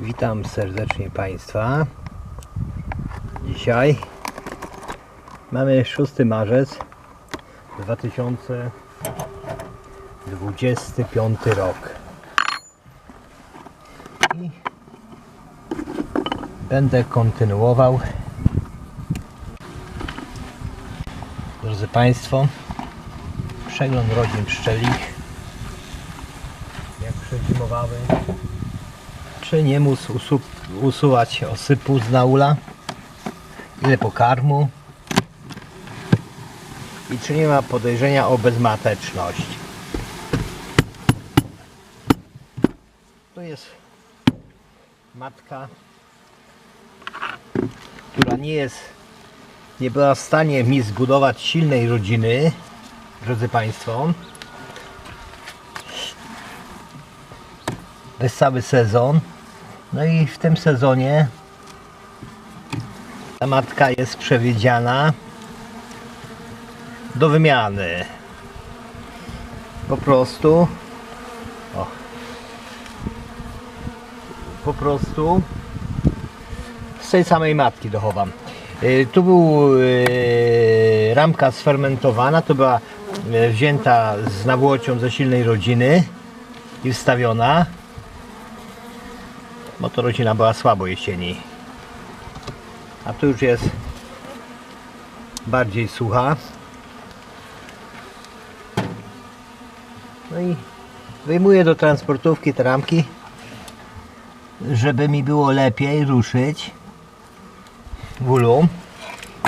Witam serdecznie Państwa. Dzisiaj mamy 6 marzec 2025 rok. I będę kontynuował. Drodzy Państwo, przegląd rodzin pszczelich. Jak przezimowały czy nie móc usu usuwać osypu z naula, ile pokarmu i czy nie ma podejrzenia o bezmateczność. To jest matka, która nie jest, nie była w stanie mi zbudować silnej rodziny, drodzy Państwo. Bez cały sezon. No i w tym sezonie ta matka jest przewidziana do wymiany. Po prostu o, po prostu z tej samej matki dochowam. Y, Tu był y, ramka sfermentowana, to była y, wzięta z nawłocią ze silnej rodziny i wstawiona bo to rodzina była słabo jesieni. A tu już jest bardziej sucha. No i wyjmuję do transportówki te ramki, żeby mi było lepiej ruszyć w ulu.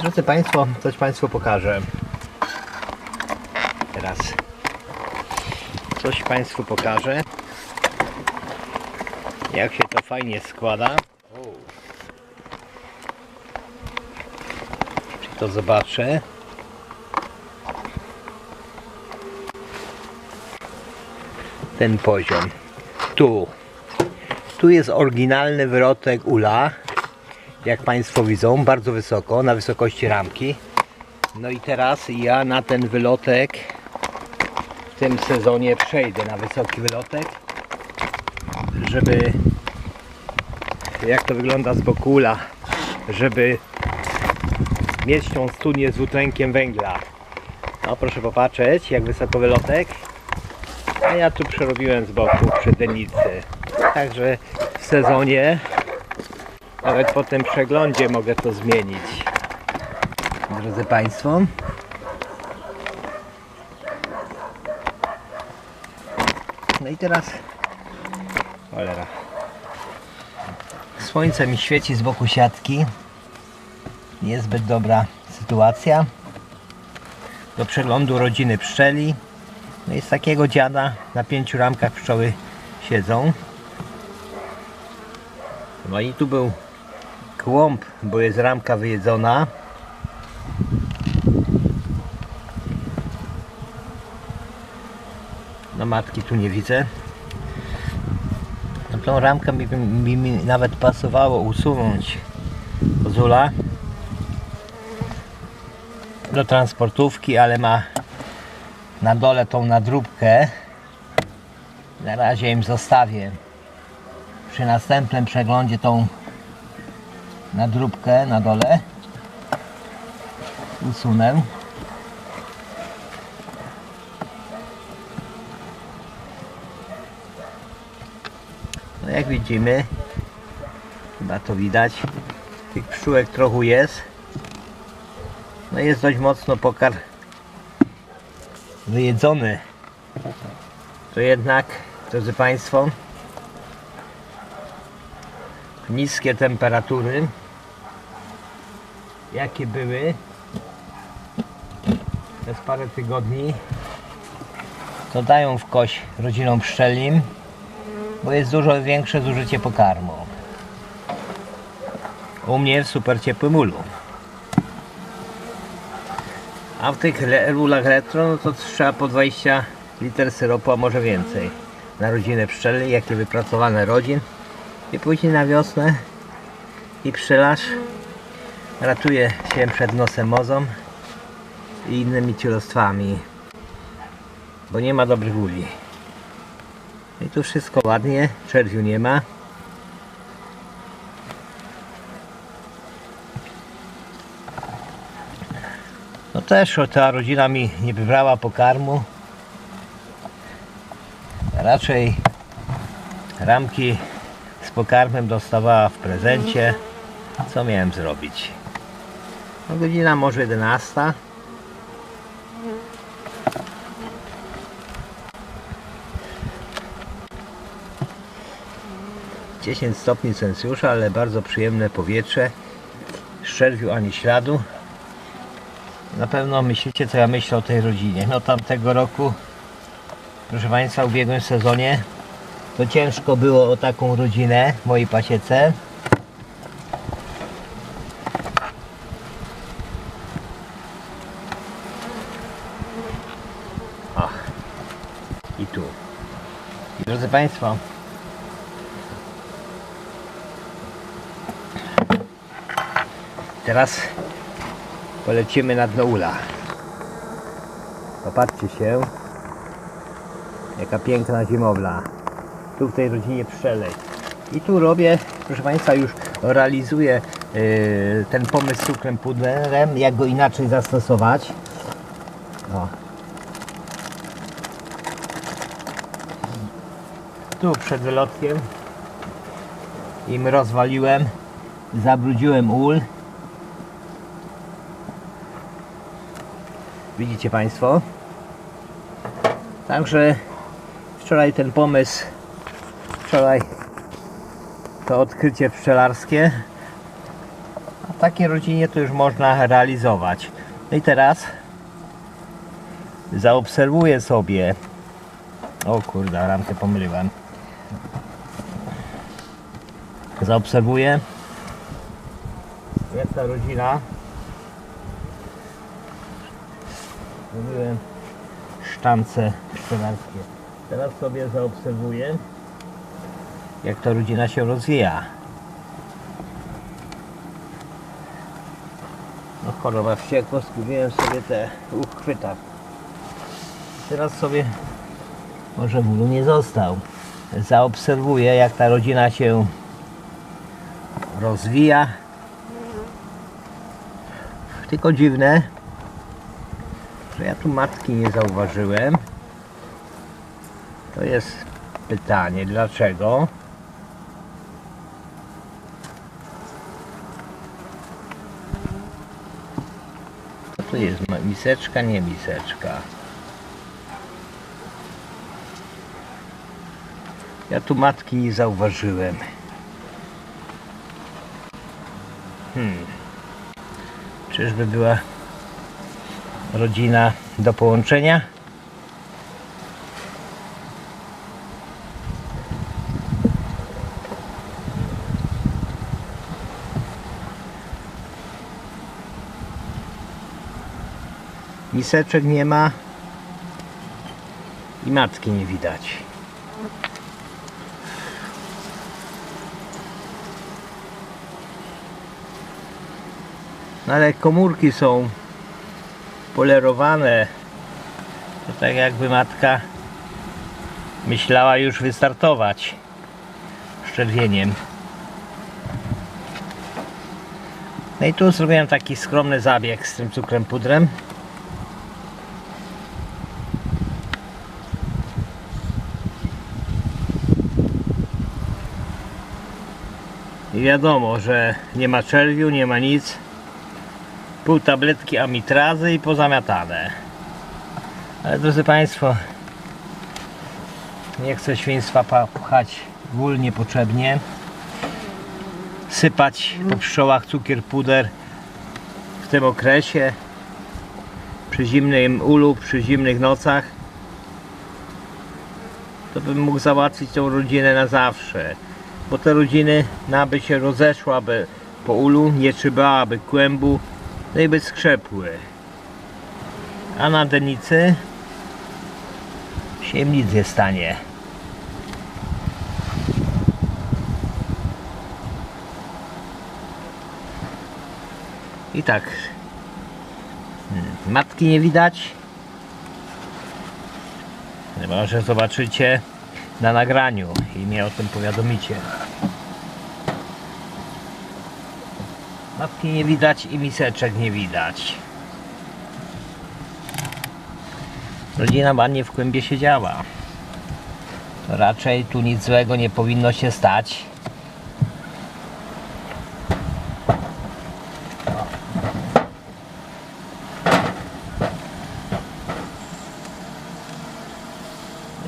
Drodzy Państwo, coś Państwu pokażę. Teraz coś Państwu pokażę jak się to fajnie składa. Czy to zobaczę? Ten poziom. Tu. Tu jest oryginalny wyrotek ula. Jak Państwo widzą, bardzo wysoko, na wysokości ramki. No i teraz ja na ten wylotek w tym sezonie przejdę na wysoki wylotek żeby jak to wygląda z boku ula, żeby mieć tą studnię z dwutlenkiem węgla. No proszę popatrzeć, jak wysoko wylotek. A ja tu przerobiłem z boku przy denicy. Także w sezonie, nawet po tym przeglądzie mogę to zmienić. Drodzy Państwo. No i teraz Cholera. Słońce mi świeci z boku siatki. Niezbyt dobra sytuacja. Do przeglądu rodziny pszczeli. No i z takiego dziada na pięciu ramkach pszczoły siedzą. No i tu był kłąb, bo jest ramka wyjedzona. No matki tu nie widzę. Tą ramkę mi, mi, mi nawet pasowało usunąć z ula do transportówki, ale ma na dole tą nadróbkę. Na razie im zostawię. Przy następnym przeglądzie tą nadróbkę na dole usunę. Widzimy, chyba to widać, tych pszczółek trochę jest. No jest dość mocno pokar wyjedzony. To jednak, drodzy Państwo, niskie temperatury, jakie były przez parę tygodni, to dają w kość rodzinom pszczelim bo jest dużo większe zużycie pokarmu. U mnie w super ciepłym ulu. A w tych ulach retro no to trzeba po 20 liter syropu, a może więcej. Na rodzinę pszczeli, jakie wypracowane rodzin. I później na wiosnę i pszczelarz ratuje się przed nosem mozą i innymi cielostwami. Bo nie ma dobrych uli. I tu wszystko ładnie, czerwiu nie ma. No też ta rodzina mi nie wybrała pokarmu. Raczej ramki z pokarmem dostawała w prezencie. Co miałem zrobić? No, godzina może 11. Dziesięć stopni Celsjusza, ale bardzo przyjemne powietrze. Szczerwiu ani śladu. Na pewno myślicie, co ja myślę o tej rodzinie. No tamtego roku, proszę Państwa, w ubiegłym sezonie to ciężko było o taką rodzinę w mojej pasiece. O, i tu. Drodzy Państwo, teraz polecimy na dno ula. Popatrzcie się, jaka piękna zimowla. Tu w tej rodzinie pszczelej. I tu robię, proszę Państwa, już realizuję yy, ten pomysł z cukrem puderem, jak go inaczej zastosować. O. Tu przed wylotkiem im rozwaliłem, zabrudziłem ul. Widzicie Państwo? Także wczoraj ten pomysł, wczoraj to odkrycie pszczelarskie. A w takiej rodzinie to już można realizować. No i teraz zaobserwuję sobie. O kurde, ramkę pomyliłem. Zaobserwuję jak ta rodzina sztance pszczelarskie. Teraz sobie zaobserwuję, jak ta rodzina się rozwija. No choroba wściekła, zgubiłem sobie te uchwyta. Teraz sobie, może bólu nie został, zaobserwuję, jak ta rodzina się rozwija. Tylko dziwne, że ja tu matki nie zauważyłem. To jest pytanie, dlaczego? To jest? Miseczka, nie miseczka. Ja tu matki nie zauważyłem. Hmm. Czyżby była rodzina do połączenia. Miseczek nie ma i matki nie widać. No ale komórki są polerowane. To tak jakby matka myślała już wystartować szczerwieniem. No i tu zrobiłem taki skromny zabieg z tym cukrem pudrem. I wiadomo, że nie ma czerwiu, nie ma nic pół tabletki amitrazy i pozamiatane. Ale drodzy Państwo, nie chcę świństwa pchać w ul niepotrzebnie. Sypać po pszczołach cukier puder w tym okresie przy zimnym ulu, przy zimnych nocach to bym mógł załatwić tą rodzinę na zawsze bo te rodziny naby się rozeszłaby po ulu, nie trzymałaby kłębu no i skrzepły. A na denicy się nic nie stanie. I tak. hmm, Matki nie widać. Chyba, że zobaczycie na nagraniu i mnie o tym powiadomicie. Matki nie widać i miseczek nie widać. Rodzina ładnie w kłębie siedziała. To raczej tu nic złego nie powinno się stać.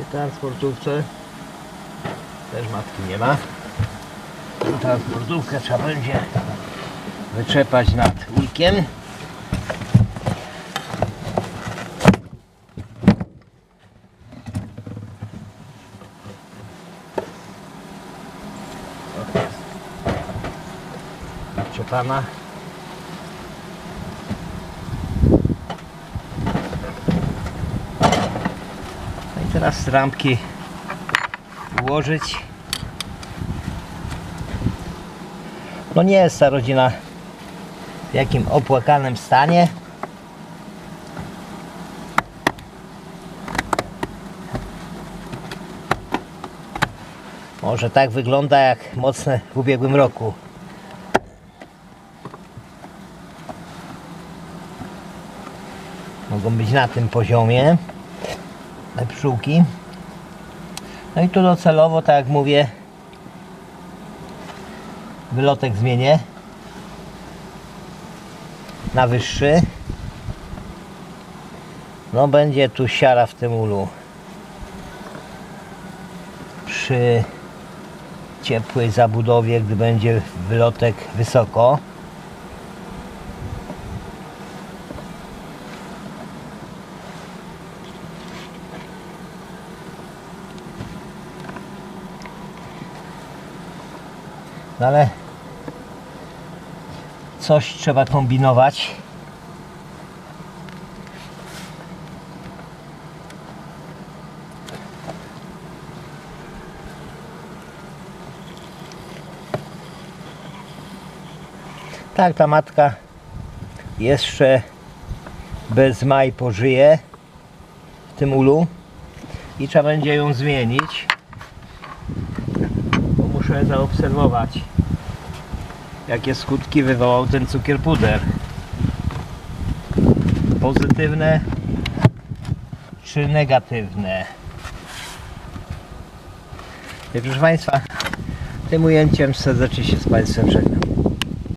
I transportówce też matki nie ma. Transportówkę trzeba będzie wyczepać nad ujkiem. Czepana. No i teraz rampki ułożyć. No nie jest ta rodzina w jakim opłakanym stanie. Może tak wygląda jak mocne w ubiegłym roku. Mogą być na tym poziomie te pszczółki. No i tu docelowo, tak jak mówię, wylotek zmienię na wyższy. No będzie tu siara w tym ulu. Przy ciepłej zabudowie, gdy będzie wylotek wysoko. No ale coś trzeba kombinować. Tak, ta matka jeszcze bez maj pożyje w tym ulu i trzeba będzie ją zmienić bo muszę zaobserwować jakie skutki wywołał ten cukier puder? Pozytywne czy negatywne? I proszę Państwa tym ujęciem serdecznie się z Państwem żegnam